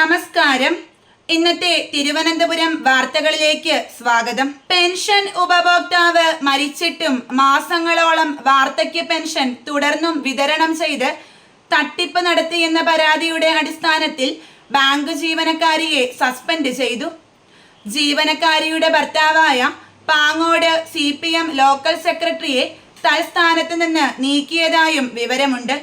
നമസ്കാരം. ഇന്നത്തെ തിരുവനന്തപുരം വാർത്തകളിലേക്ക് സ്വാഗതം. പെൻഷൻ ഉപഭോക്താവ് മരിച്ചിട്ടും മാസങ്ങളോളം വാർദ്ധക്യ പെൻഷൻ തുടർന്നും വിതരണം ചെയ്ത് തട്ടിപ്പ് നടത്തിയെന്ന പരാതിയുടെ അടിസ്ഥാനത്തിൽ ബാങ്ക് ജീവനക്കാരിയെ സസ്പെൻഡ് ചെയ്തു. ജീവനക്കാരിയുടെ ഭർത്താവായ Pangode C P M local സെക്രട്ടറിയെ തൽസ്ഥാനത്ത് നിന്ന് നീക്കിയതായും വിവരമുണ്ട്.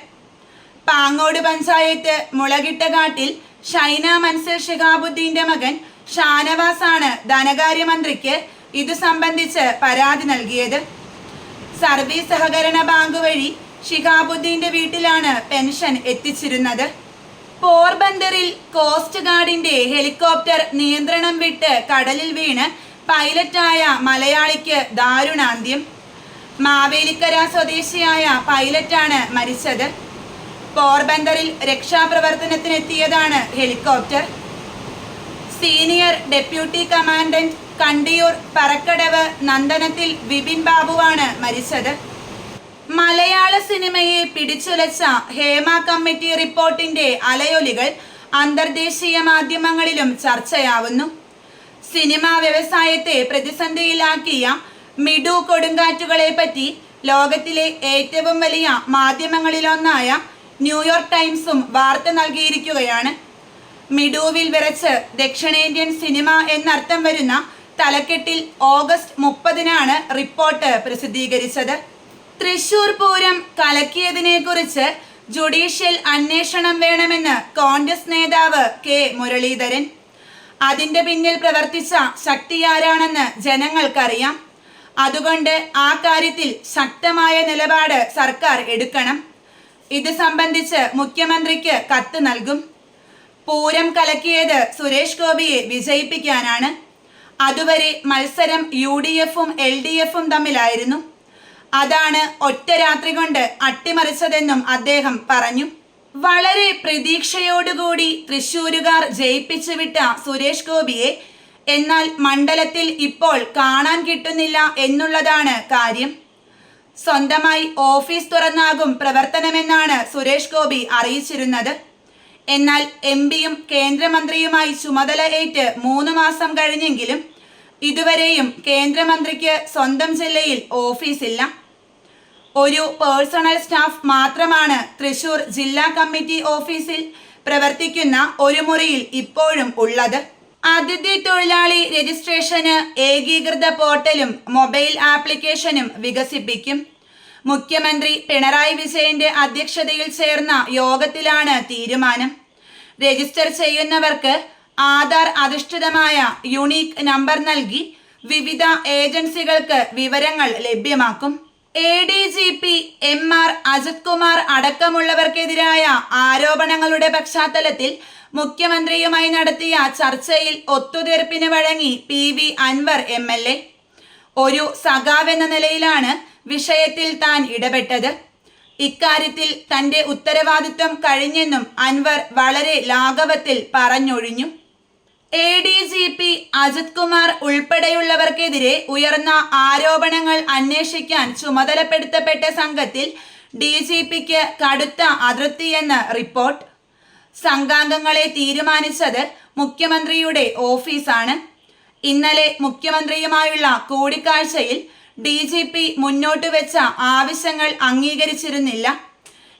പാങ്ങോട് പഞ്ചായത്ത് മുളകിട്ടകാട്ടിൽ ഷൈന മൻസർ ഷിഹാബുദ്ദീന്റെ മകൻ ഷാനവാസ് ആണ് ധനകാര്യമന്ത്രിക്ക് ഇതു സംബന്ധിച്ച് പരാതി നൽകിയത്. സർവീസ് സഹകരണ ബാങ്ക് വഴി ഷിഹാബുദ്ദീന്റെ വീട്ടിലാണ് പെൻഷൻ എത്തിച്ചിരുന്നത്. പോർബന്ദറിൽ കോസ്റ്റ് ഗാർഡിന്റെ ഹെലികോപ്റ്റർ നിയന്ത്രണം വിട്ട് കടലിൽ വീണ് പൈലറ്റായ മലയാളിക്ക് ദാരുണാന്ത്യം. മാവേലിക്കര സ്വദേശിയായ പൈലറ്റാണ് മരിച്ചത്. പോർബന്തറിൽ രക്ഷാപ്രവർത്തനത്തിനെത്തിയതാണ് helicopter. Senior deputy commandant Kandiyoor Parakkadavu നന്ദനത്തിൽ Vipin ബാബുവാണ് മരിച്ചത്. മലയാള സിനിമയെ പിടിച്ചുലച്ച ഹേമ കമ്മിറ്റി റിപ്പോർട്ടിന്റെ അലയൊലികൾ അന്തർദേശീയ മാധ്യമങ്ങളിലും ചർച്ചയാവുന്നു. സിനിമാ വ്യവസായത്തെ പ്രതിസന്ധിയിലാക്കിയ മിഡു കൊടുങ്കാറ്റുകളെ പറ്റി ലോകത്തിലെ ഏറ്റവും വലിയ മാധ്യമങ്ങളിലൊന്നായ ന്യൂയോർക്ക് ടൈംസും വാർത്ത നൽകിയിരിക്കുകയാണ്. മിഡുവിൽ വിറച്ച് ദക്ഷിണേന്ത്യൻ സിനിമ എന്നർത്ഥം വരുന്ന തലക്കെട്ടിൽ ഓഗസ്റ്റ് മുപ്പതിനാണ് റിപ്പോർട്ട് പ്രസിദ്ധീകരിച്ചത്. തൃശൂർ പൂരം കലക്കിയതിനെ കുറിച്ച് ജുഡീഷ്യൽ അന്വേഷണം വേണമെന്ന് കോൺഗ്രസ് നേതാവ് കെ മുരളീധരൻ. അതിന്റെ പിന്നിൽ പ്രവർത്തിച്ച ശക്തിയാരാണെന്ന് ജനങ്ങൾക്കറിയാം. അതുകൊണ്ട് ആ കാര്യത്തിൽ ശക്തമായ നിലപാട് സർക്കാർ എടുക്കണം. ഇത് സംബന്ധിച്ച് മുഖ്യമന്ത്രിക്ക് കത്ത് നൽകും. പൂരം കലക്കിയത് സുരേഷ് ഗോപിയെ വിജയിപ്പിക്കാനാണ്. അതുവരെ മത്സരം യു ഡി എഫും എൽ ഡി എഫും തമ്മിലായിരുന്നു. അതാണ് ഒറ്റ രാത്രി കൊണ്ട് അട്ടിമറിച്ചതെന്നും അദ്ദേഹം പറഞ്ഞു. വളരെ പ്രതീക്ഷയോടുകൂടി തൃശൂരുകാർ ജയിപ്പിച്ചു വിട്ട സുരേഷ് ഗോപിയെ എന്നാൽ മണ്ഡലത്തിൽ ഇപ്പോൾ കാണാൻ കിട്ടുന്നില്ല എന്നുള്ളതാണ് കാര്യം. സ്വന്തമായി ഓഫീസ് തുറന്നാകും പ്രവർത്തനമെന്നാണ് സുരേഷ് ഗോപി അറിയിച്ചിരുന്നത്. എന്നാൽ എം പിയും കേന്ദ്രമന്ത്രിയുമായി ചുമതല ഏറ്റ് മൂന്ന് മാസം കഴിഞ്ഞെങ്കിലും ഇതുവരെയും കേന്ദ്രമന്ത്രിക്ക് സ്വന്തം ജില്ലയിൽ ഓഫീസില്ല. ഒരു പേഴ്സണൽ സ്റ്റാഫ് മാത്രമാണ് തൃശൂർ ജില്ലാ കമ്മിറ്റി ഓഫീസിൽ പ്രവർത്തിക്കുന്ന ഒരു മുറിയിൽ ഇപ്പോഴും ഉള്ളത്. അതിഥി തൊഴിലാളി രജിസ്ട്രേഷന് ഏകീകൃത പോർട്ടലും മൊബൈൽ ആപ്ലിക്കേഷനും വികസിപ്പിക്കും. മുഖ്യമന്ത്രി പിണറായി വിജയന്റെ അധ്യക്ഷതയിൽ ചേർന്ന യോഗത്തിലാണ് തീരുമാനം. രജിസ്റ്റർ ചെയ്യുന്നവർക്ക് ആധാർ അധിഷ്ഠിതമായ യുണീക്ക് നമ്പർ നൽകി വിവിധ ഏജൻസികൾക്ക് വിവരങ്ങൾ ലഭ്യമാക്കും. A D G P M R Ajith Kumar അടക്കമുള്ളവർക്കെതിരായ ആരോപണങ്ങളുടെ പശ്ചാത്തലത്തിൽ മുഖ്യമന്ത്രിയുമായി നടത്തിയ ചർച്ചയിൽ ഒത്തുതീർപ്പിന് വഴങ്ങി P V Anvar M L A. ഒരു സഖാവെന്ന നിലയിലാണ് വിഷയത്തിൽ താൻ ഇടപെട്ടത്. ഇക്കാര്യത്തിൽ തന്റെ ഉത്തരവാദിത്വം കഴിഞ്ഞെന്നും അൻവർ വളരെ ലാഘവത്തിൽ പറഞ്ഞൊഴിഞ്ഞു. A D G P Ajith Kumar ഉൾപ്പെടെയുള്ളവർക്കെതിരെ ഉയർന്ന ആരോപണങ്ങൾ അന്വേഷിക്കാൻ ചുമതലപ്പെടുത്തപ്പെട്ട സംഘത്തിൽ ഡി ജി പിക്ക് കടുത്ത അതൃപ്തിയെന്ന് റിപ്പോർട്ട്. സംഘാംഗങ്ങളെ തീരുമാനിച്ചത് മുഖ്യമന്ത്രിയുടെ ഓഫീസാണ്. ഇന്നലെ മുഖ്യമന്ത്രിയുമായുള്ള കൂടിക്കാഴ്ചയിൽ ഡി ജി പി മുന്നോട്ട് വെച്ച ആവശ്യങ്ങൾ അംഗീകരിച്ചിരുന്നില്ല.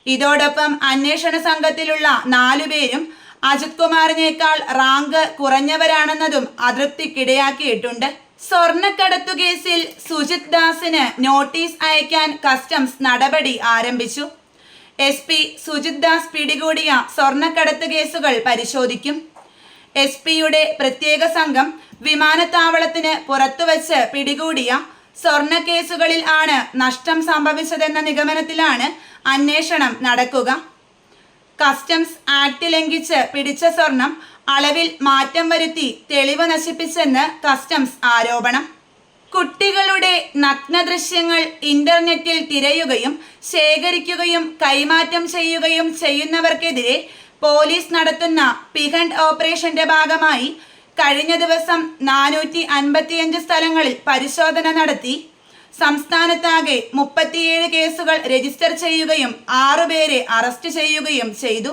ഇതോടൊപ്പം അന്വേഷണ സംഘത്തിലുള്ള നാലുപേരും അജിത് കുമാറിനേക്കാൾ റാങ്ക് കുറഞ്ഞവരാണെന്നതും അതൃപ്തിക്കിടയാക്കിയിട്ടുണ്ട്. സ്വർണക്കടത്തു കേസിൽ സുജിത് ദാസിന് നോട്ടീസ് അയക്കാൻ കസ്റ്റംസ് നടപടി ആരംഭിച്ചു. എസ് പി സുജിത് ദാസ് പിടികൂടിയ സ്വർണക്കടത്ത് കേസുകൾ പരിശോധിക്കും. എസ് പിയുടെ പ്രത്യേക സംഘം വിമാനത്താവളത്തിന് പുറത്തുവച്ച് പിടികൂടിയ സ്വർണ കേസുകളിൽ ആണ് നഷ്ടം സംഭവിച്ചതെന്ന നിഗമനത്തിലാണ് അന്വേഷണം നടക്കുക. കസ്റ്റംസ് ആക്ട് ലംഘിച്ച് പിടിച്ച സ്വർണം അളവിൽ മാറ്റം വരുത്തി തെളിവ് നശിപ്പിച്ചെന്ന് കസ്റ്റംസ് ആരോപണം. കുട്ടികളുടെ നഗ്ന ദൃശ്യങ്ങൾ ഇന്റർനെറ്റിൽ തിരയുകയും ശേഖരിക്കുകയും കൈമാറ്റം ചെയ്യുകയും ചെയ്യുന്നവർക്കെതിരെ പോലീസ് നടത്തുന്ന പിഹണ്ട് ഓപ്പറേഷന്റെ ഭാഗമായി കഴിഞ്ഞ ദിവസം നാനൂറ്റി അൻപത്തിയഞ്ച് സ്ഥലങ്ങളിൽ പരിശോധന നടത്തി സംസ്ഥാനത്താകെ മുപ്പത്തിയേഴ് കേസുകൾ രജിസ്റ്റർ ചെയ്യുകയും ആറുപേരെ അറസ്റ്റ് ചെയ്യുകയും ചെയ്തു.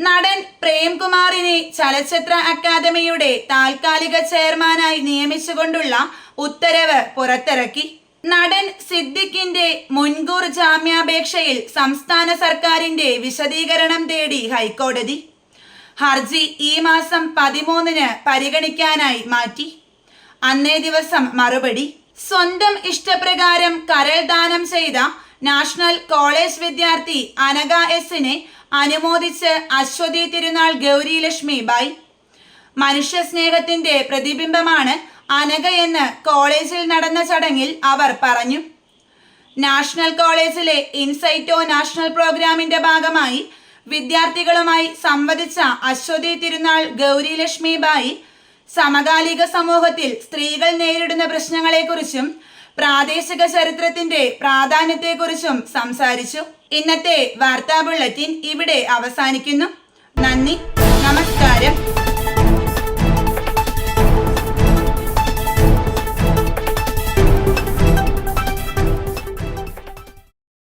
നടൻ പ്രേംകുമാറിനെ ചലച്ചിത്ര അക്കാദമിയുടെ താൽക്കാലിക ചെയർമാനായി നിയമിച്ചുകൊണ്ടുള്ള ഉത്തരവ് പുറത്തിറക്കി. നടൻ സിദ്ദിഖിന്റെ മുൻകൂർ ജാമ്യാപേക്ഷയിൽ സംസ്ഥാന സർക്കാരിന്റെ വിശദീകരണം തേടി ഹൈക്കോടതി. ഹർജി ഈ മാസം പതിമൂന്നിന് പരിഗണിക്കാനായി മാറ്റി. അന്നേ ദിവസം മറുപടി. സ്വന്തം ഇഷ്ടപ്രകാരം കരൾ ദാനം ചെയ്ത നാഷണൽ കോളേജ് വിദ്യാർത്ഥി അനഗ എസിനെ അനുമോദിച്ച് അശ്വതി തിരുനാൾ ഗൗരി ലക്ഷ്മി ബായ് മനുഷ്യ സ്നേഹത്തിന്റെ പ്രതിബിംബമാണ് എന്ന് കോളേജിൽ നടന്ന ചടങ്ങിൽ അവർ പറഞ്ഞു. നാഷണൽ കോളേജിലെ ഇൻസൈറ്റോ നാഷണൽ പ്രോഗ്രാമിന്റെ ഭാഗമായി വിദ്യാർത്ഥികളുമായി സംവദിച്ച അശ്വതി തിരുനാൾ ഗൗരി ലക്ഷ്മി ബായി സമകാലിക സമൂഹത്തിൽ സ്ത്രീകൾ നേരിടുന്ന പ്രശ്നങ്ങളെക്കുറിച്ചും പ്രാദേശിക ചരിത്രത്തിന്റെ പ്രാധാന്യത്തെക്കുറിച്ചും സംസാരിച്ചു. ഇന്നത്തെ വാർത്താ ബുള്ളറ്റിൻ ഇവിടെ അവസാനിക്കുന്നു. നന്ദി. നമസ്കാരം.